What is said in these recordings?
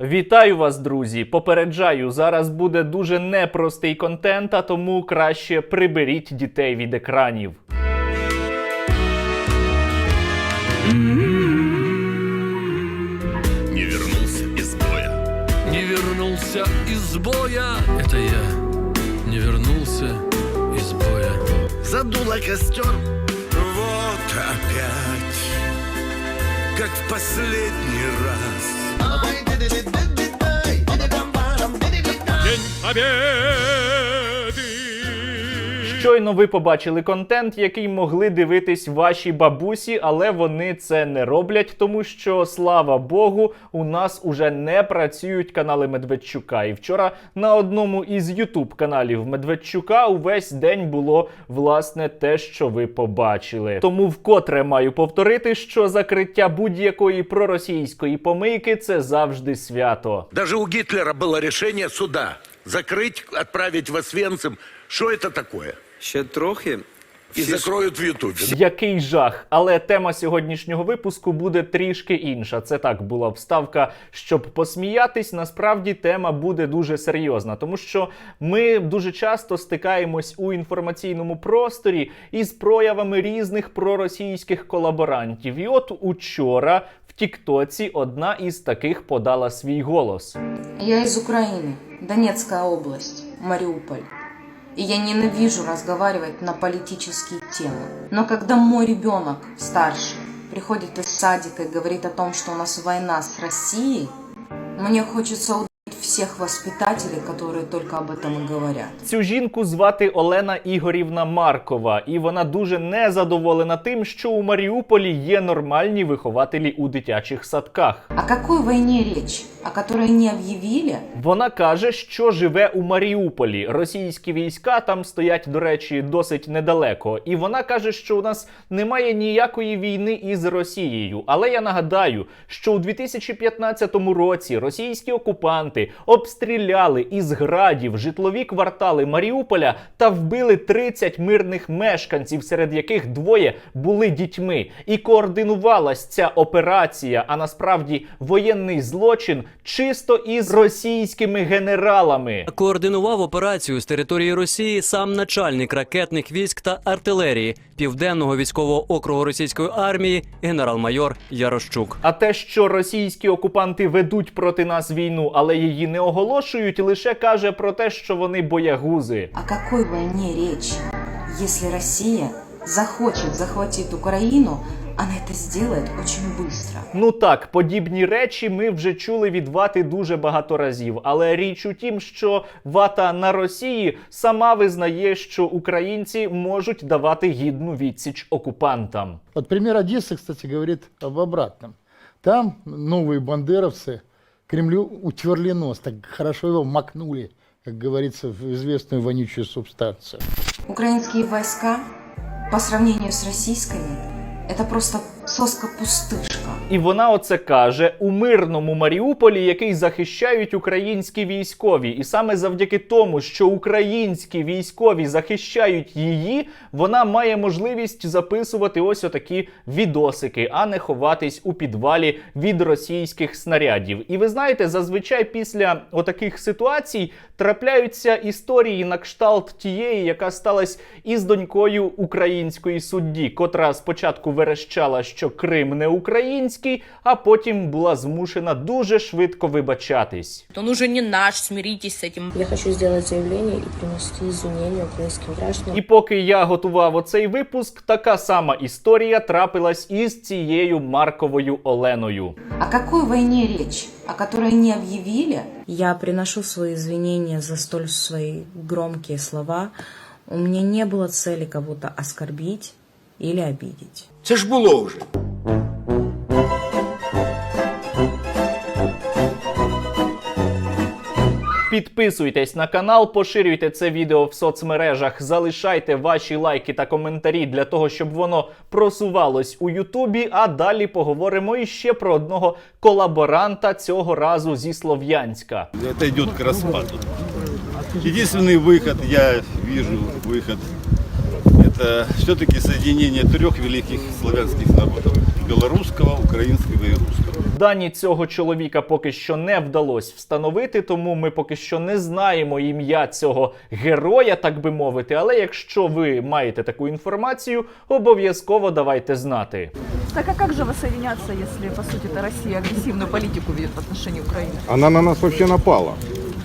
Вітаю вас, друзі! Попереджаю, зараз буде дуже непростий контент, а тому краще приберіть дітей від екранів. Не вернулся из боя. Не вернулся из боя. Это я не вернулся из боя. Задуло костер. Вот опять, как в последний раз. День Победы! Щойно ви побачили контент, який могли дивитись ваші бабусі, але вони це не роблять, тому що слава Богу, у нас уже не працюють канали Медведчука. І вчора на одному із Ютуб каналів Медведчука увесь день було власне те, що ви побачили. Тому вкотре маю повторити, що закриття будь-якої проросійської помийки це завжди свято. Даже у Гитлера было решение суда закрыть, отправить в Освенцим. Что это такое? Ще трохи. И Всі ж- закроют в Ютубе. Який жах! Але тема сьогоднішнього випуску буде трішки інша. Це так була вставка, щоб посміятись. Насправді тема буде дуже серйозна, тому що ми дуже часто стикаємось у інформаційному просторі із проявами різних проросійських колаборантів. І от учора в Тіктоці одна із таких подала свій голос. Я из Украины, Донецкая область, Мариуполь. И я ненавижу разговаривать на политические темы. Но когда мой ребенок старший приходит из садика и говорит о том, что у нас война с Россией, мне хочется всех воспитателей, которые только об этом и говорят. Цю жінку звати Олена Ігорівна Маркова, і вона дуже незадоволена тим, що у Маріуполі є нормальні вихователі у дитячих садках. О какой войне речь, о которой не объявили? Вона каже, що живе у Маріуполі. Російські війська там стоять, до речі, досить недалеко. І вона каже, що у нас немає ніякої війни із Росією. Але я нагадаю, що у 2015 році російські окупанти обстріляли із градів житлові квартали Маріуполя та вбили 30 мирних мешканців, серед яких двоє були дітьми. І координувалась ця операція, а насправді воєнний злочин чисто із російськими генералами. Координував операцію з території Росії сам начальник ракетних військ та артилерії Південного військового округу російської армії генерал-майор Ярощук. А те, що російські окупанти ведуть проти нас війну, але її не оголошують, лише каже про те, що вони боягузи. О какой войне речь? Если Россия захочет захватить Украину, она это сделает очень быстро. Ну так, подібні речі ми вже чули від вати дуже багато разів. Але річ у тім, що вата на Росії сама визнає, що українці можуть давати гідну відсіч окупантам. Вот пример Одессы, кстати, говорит об обратном. Там новые бандеровцы Кремлю утерли нос, так хорошо его макнули, как говорится, в известную вонючую субстанцию. Украинские войска по сравнению с российскими это просто соска-пустышка. І вона оце каже у мирному Маріуполі, який захищають українські військові. І саме завдяки тому, що українські військові захищають її, вона має можливість записувати ось отакі відосики, а не ховатись у підвалі від російських снарядів. І ви знаєте, зазвичай після отаких ситуацій трапляються історії на кшталт тієї, яка сталася із донькою української судді, котра спочатку верещала, що Крим не український, а потім була змушена дуже швидко вибачатись. Он уже не наш, смиритесь с этим. Я хочу сделать заявление и принести извинения украинским гражданам. І поки я готував оцей випуск, така сама історія трапилась із цією Марковою Оленою. О какой войне речь, о которой не объявили? Я приношу свои извинения за столь свои громкие слова. У меня не было цели кого-то оскорбить или обидеть. Це ж було вже. Підписуйтесь на канал, поширюйте це відео в соцмережах, залишайте ваші лайки та коментарі для того, щоб воно просувалось у Ютубі. А далі поговоримо іще про одного колаборанта цього разу зі Слов'янська. Это идет к распаду. Единственный выход, я вижу выход, это все-таки соединение трех великих славянских народов. Белорусского, украинского и русского. Дані цього чоловіка поки що не вдалося встановити, тому ми поки що не знаємо ім'я цього героя, так би мовити. Але якщо ви маєте таку інформацію, обов'язково давайте знати. Так а как же воссоединяться, если, по сути, это Россия агрессивную политику ведет в отношении Украины? Она на нас вообще напала.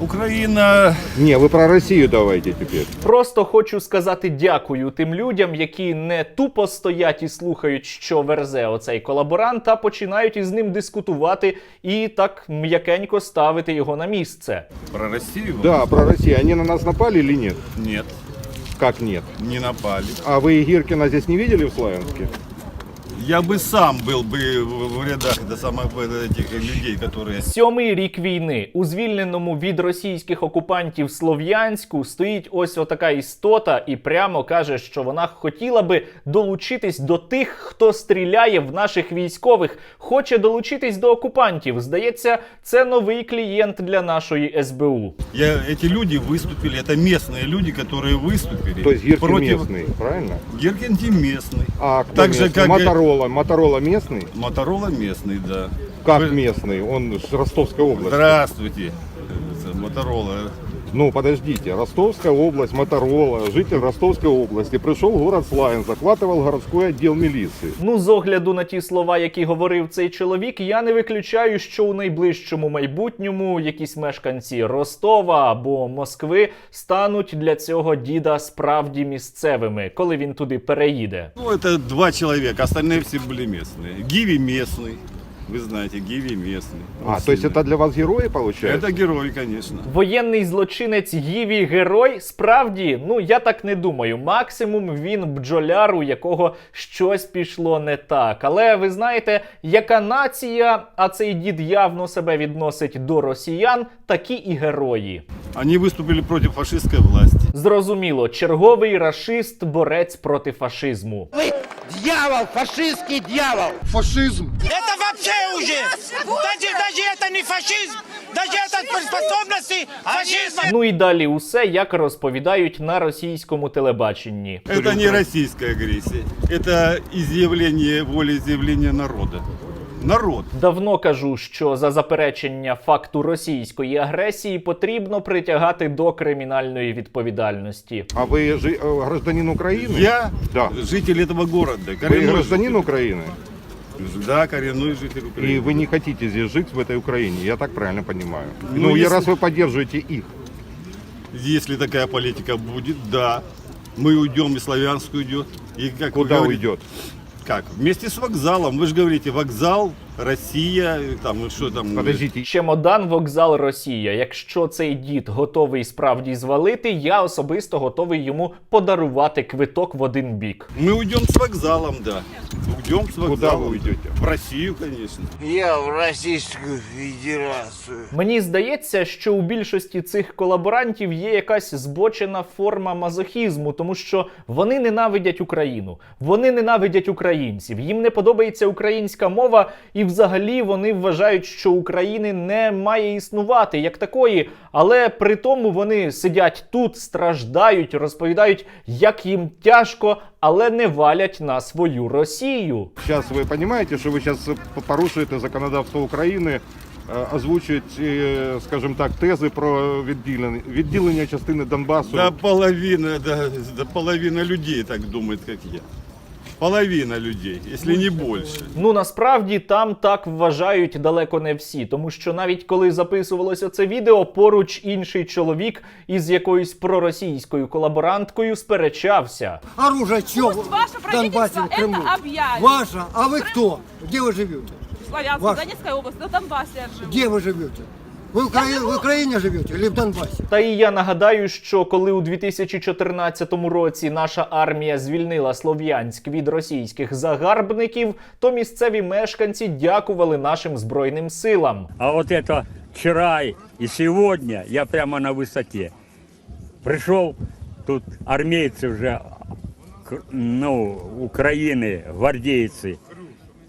Украина Не, вы про Россию давайте теперь. Просто хочу сказати дякую тим людям, які не тупо стоять і слухають, що верзе оцей колаборант, а починають із ним дискутувати і так м'якенько ставити його на місце. про Россию? Да, про Россию. Они на нас напали или нет? Нет, Как нет? не напали. А вы Гиркина здесь не видели в Славянске? Я бы сам был бы в в рядах до самых э, этих людей, которые Сьомий рік війни у звільненому від російських окупантів Слов'янську стоїть ось отака істота і прямо каже, що вона хотіла би долучитись до тих, хто стріляє в наших військових, хоче долучитись до окупантів. Здається, це новий клієнт для нашої СБУ. Я, эти люди выступили, это местные люди, которые выступили То есть Гиркин против... местный, правильно? Гиркин местный. А кто Так же, местный? как и- Моторола. Моторола местный? Моторола местный, да. Как Вы- местный? Он с Ростовской области. Здравствуйте. Это Моторола. Ну, подождите. Ростовская область, Моторола, житель Ростовской области. Пришел в город Славян, захватывал городской отдел милиции. Ну, з огляду на ті слова, які говорив цей чоловік, я не виключаю, що у найближчому майбутньому якісь мешканці Ростова або Москви стануть для цього діда справді місцевими, коли він туди переїде. Ну, это два человека, остальные все были местные. Гиви местный. Вы знаете, Гиви местный. Он А, то есть сильный. это для вас герои получается? Это герой, конечно. Воєнний злочинець Гіві герой справді, ну я так не думаю. Максимум він бджоляр, у якого щось пішло не так. Але ви знаєте, яка нація, а цей дід явно себе відносить до росіян, такі і герої. Они выступили против фашистской власти. Зрозуміло, черговий рашист, борець проти фашизму. Дьявол, фашистский дьявол! Фашизм. Это вообще уже! Даже, даже это не фашизм! Даже это способности фашизма! Ну і далі усе як розповідають на російському телебаченні. Это не российская агрессия. Это изъявление, волеизъявление народа. Народ. Давно кажу, що за заперечення факту російської агресії потрібно притягати до кримінальної відповідальності. А вы жи- э, гражданин Украины? Я Да. житель этого города. Вы коренной гражданин житель. Да, коренной житель И Украины. вы не хотите здесь жить, в этой Украине, я так правильно понимаю. Ну, Ну, и если- раз вы поддерживаете их, Если такая политика будет, да. Мы уйдем, и Славянск уйдет. И как вы куда говорите- уйдет? Как? Вместе с вокзалом. Вы же говорите, вокзал, Россия, и там, ну что там. Подождите, Чемодан, вокзал, Росія. Якщо цей дід готовий справді звалити, я особисто готовий йому подарувати квиток в один бік. Мы уйдем с вокзалом, да. Уйдем с вокзалом. Куда вы уйдете? В Россию, конечно. Я в Российскую Федерацию. Мені здається, що у більшості цих колаборантів є якась збочена форма мазохізму, тому що вони ненавидять Україну, вони ненавидять українців. Їм не подобається українська мова, і взагалі вони вважають, що України не має існувати як такої. Але при тому вони сидять тут, страждають, розповідають, як їм тяжко, але не валять на свою Росію. сейчас вы понимаете, что вы сейчас порушуєте законодавство України, э, озвучують, э, скажем так, тези про відділення, відділення частини Донбасу. Да половина, да, да половина людей так думает, как я. Половина людей, если не больше. Ну насправді там так вважають далеко не всі, тому що навіть коли записувалося це відео, поруч інший чоловік із якоюсь проросійською колаборанткою сперечався. Оружие чего Пусть ваше в Донбассе, правительство в Крыму? это объявит. Ваше. А вы кто? Где вы живете? Славянск, Ваш- Донецкая область, на Донбассе я живу. Где вы живете? Вы в, Украине, в Украине живете или в Донбассе? Та і я нагадаю, що коли у 2014 році наша армія звільнила Слов'янськ від російських загарбників, то місцеві мешканці дякували нашим збройним силам. А вот это вчера и сегодня я прямо на высоте. Пришел, тут армейцы уже, к- ну, Украины, гвардейцы.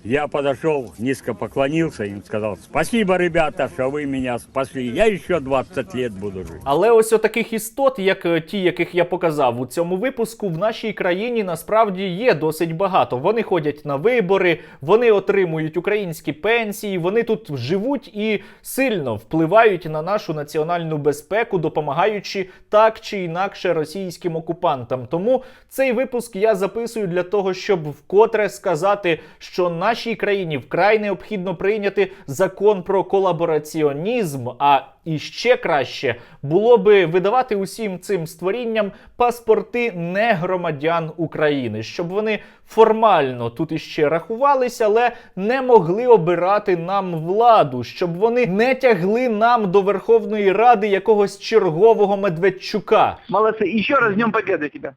Я подошел, низко поклонился им, сказал, спасибо, ребята, что вы меня спасли. Я еще 20 лет буду жить. Але ось отаких істот, як е, ті, яких я показав у цьому випуску, в нашій країні насправді є досить багато. Вони ходять на вибори, вони отримують українські пенсії, вони тут живуть і сильно впливають на нашу національну безпеку, допомагаючи так чи інакше російським окупантам. Тому цей випуск я записую для того, щоб вкотре сказати, що нашій країні вкрай необхідно прийняти закон про колабораціонізм. А і ще краще було би видавати усім цим створінням паспорти не громадян України, щоб вони формально тут іще рахувалися, але не могли обирати нам владу, щоб вони не тягли нам до Верховної Ради якогось чергового Медведчука. Молодцы. Еще раз Днем Победы тебя.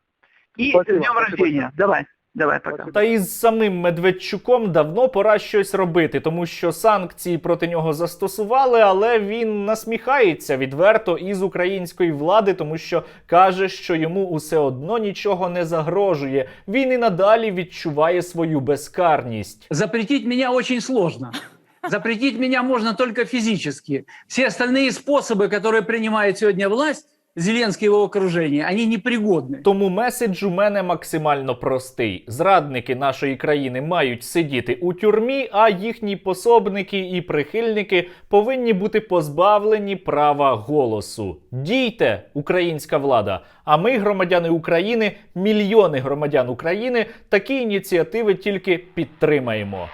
И с днем рождения. Давай. Давай, пока. Та і з самим Медведчуком давно пора щось робити, тому що санкції проти нього застосували, але він насміхається відверто із української влади, тому що каже, що йому усе одно нічого не загрожує. Він і надалі відчуває свою безкарність. Запретить меня очень сложно. Запретить меня можно только физически. Все остальные способы, которые принимает сегодня власть, Зеленский и его окружение, они непригодны. Тому меседж у мене максимально простий: зрадники нашої країни мають сидіти у тюрмі, а їхні пособники і прихильники повинні бути позбавлені права голосу. Дійте, українська влада! А ми, громадяни України, мільйони громадян України, такі ініціативи тільки підтримаємо.